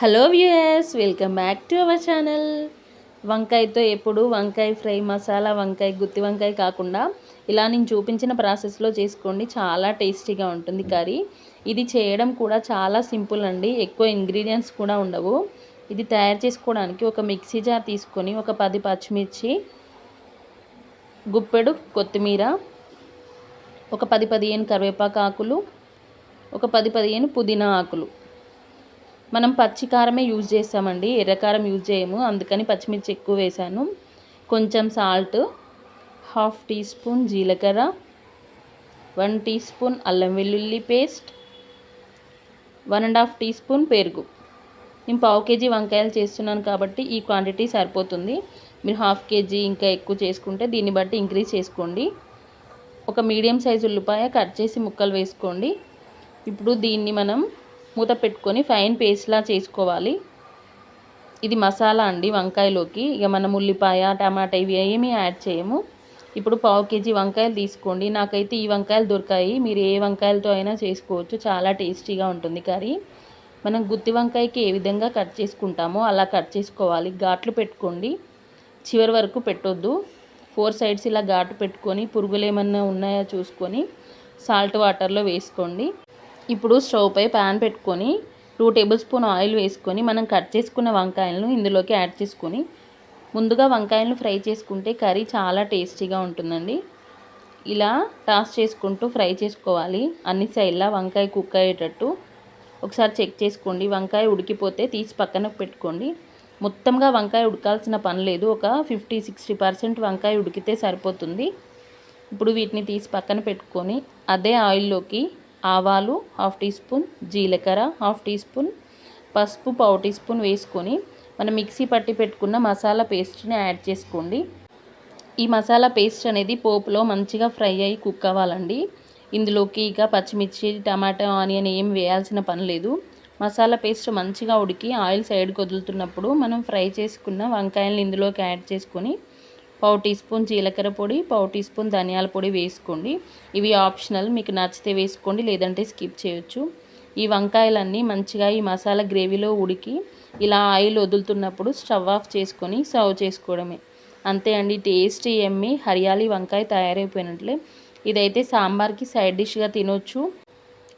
Hello viewers welcome back to our channel. వంకాయతో ఎప్పుడు వంకాయ fry masala వంకాయ గుత్తి వంకాయ కాకుండా ఇలా నేను చూపించిన ప్రాసెస్లో చేసుకోండి. చాలా టేస్టీగా ఉంటుంది కర్రీ. ఇది చేయడం కూడా చాలా సింపుల్ అండి. ఎక్కువ ఇంగ్రీడియంట్స్ కూడా ఉండవు. ఇది తయారు చేసుకోవడానికి ఒక మిక్సీ జార్ తీసుకొని ఒక పది పచ్చిమిర్చి గుప్పెడు కొత్తిమీర ఒక పది పదిహేను కరివేపాకు ఆకులు ఒక పది పదిహేను పుదీనా ఆకులు మనం పచ్చి కారమే యూజ్ చేస్తామండి. ఎర్రకారం యూజ్ చేయము. అందుకని పచ్చిమిర్చి ఎక్కువ వేసాను. కొంచెం సాల్ట్ హాఫ్ టీ స్పూన్ జీలకర్ర వన్ టీ స్పూన్ అల్లం వెల్లుల్లి paste one and half teaspoon పెరుగు. నేను పావు కేజీ వంకాయలు చేస్తున్నాను కాబట్టి ఈ క్వాంటిటీ సరిపోతుంది. మీరు హాఫ్ కేజీ ఇంకా ఎక్కువ చేసుకుంటే దీన్ని బట్టి ఇంక్రీజ్ చేసుకోండి. ఒక మీడియం సైజు ఉల్లిపాయ కట్ చేసి ముక్కలు వేసుకోండి. ఇప్పుడు దీన్ని మనం మూత పెట్టుకొని ఫైన్ పేస్ట్లా చేసుకోవాలి. ఇది మసాలా అండి వంకాయలోకి. ఇక మనం ఉల్లిపాయ టమాటా ఇవి ఏమీ యాడ్ చేయము. ఇప్పుడు పావు కేజీ వంకాయలు తీసుకోండి. నాకైతే ఈ వంకాయలు దొరికాయి. మీరు ఏ వంకాయలతో అయినా చేసుకోవచ్చు. చాలా టేస్టీగా ఉంటుంది కర్రీ. మనం గుత్తి వంకాయకి ఏ విధంగా కట్ చేసుకుంటామో అలా కట్ చేసుకోవాలి. ఘాట్లు పెట్టుకోండి. చివరి వరకు పెట్టొద్దు. ఫోర్ సైడ్స్ ఇలా ఘాటు పెట్టుకొని పురుగులు ఏమన్నా ఉన్నాయో చూసుకొని సాల్ట్ వాటర్లో వేసుకోండి. ఇప్పుడు స్టవ్ పై ప్యాన్ పెట్టుకొని టూ టేబుల్ స్పూన్ ఆయిల్ వేసుకొని మనం కట్ చేసుకున్న వంకాయలను ఇందులోకి యాడ్ చేసుకొని ముందుగా వంకాయలను ఫ్రై చేసుకుంటే కర్రీ చాలా టేస్టీగా ఉంటుందండి. ఇలా టాస్ చేసుకుంటూ ఫ్రై చేసుకోవాలి. అన్ని సైడ్లా వంకాయ కుక్ అయ్యేటట్టు. ఒకసారి చెక్ చేసుకోండి. వంకాయ ఉడికిపోతే తీసి పక్కన పెట్టుకోండి. మొత్తంగా వంకాయ ఉడకాల్సిన పని లేదు. ఒక ఫిఫ్టీ సిక్స్టీ పర్సెంట్ వంకాయ ఉడికితే సరిపోతుంది. ఇప్పుడు వీటిని తీసి పక్కన పెట్టుకొని అదే ఆయిల్లోకి ఆవాలు హాఫ్ టీ స్పూన్ జీలకర్ర హాఫ్ టీ స్పూన్ పసుపు పావు టీ స్పూన్ వేసుకొని మనం మిక్సీ పట్టి పెట్టుకున్న మసాలా పేస్ట్ని యాడ్ చేసుకోండి. ఈ మసాలా పేస్ట్ అనేది పోపులో మంచిగా ఫ్రై అయ్యి కుక్ అవ్వాలండి. ఇందులోకి ఇక పచ్చిమిర్చి టమాటా ఆనియన్ ఏం వేయాల్సిన పని లేదు. మసాలా పేస్ట్ మంచిగా ఉడికి ఆయిల్ సైడ్కి వదులుతున్నప్పుడు మనం ఫ్రై చేసుకున్న వంకాయలను ఇందులోకి యాడ్ చేసుకొని పావు టీ స్పూన్ జీలకర్ర పొడి పావు టీ స్పూన్ ధనియాల పొడి వేసుకోండి. ఇవి ఆప్షనల్ మీకు నచ్చితే వేసుకోండి లేదంటే స్కిప్ చేయొచ్చు. ఈ వంకాయలన్నీ మంచిగా ఈ మసాలా గ్రేవీలో ఉడికి ఇలా ఆయిల్ వదులుతున్నప్పుడు స్టవ్ ఆఫ్ చేసుకొని సర్వ్ చేసుకోవడమే. అంతే అండి టేస్టీ ఎమ్మి హరియాలి వంకాయ తయారైపోయినట్లే. ఇదైతే సాంబార్కి సైడ్ డిష్గా తినొచ్చు.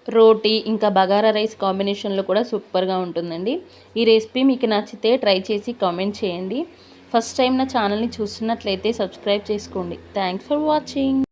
రోటీ ఇంకా బగారా రైస్ కాంబినేషన్లో కూడా సూపర్గా ఉంటుందండి. ఈ రెసిపీ మీకు నచ్చితే ట్రై చేసి కామెంట్ చేయండి. ఫస్ట్ టైం నా ఛానల్ని చూస్తున్నట్లయితే సబ్స్క్రైబ్ చేసుకోండి. Thanks for watching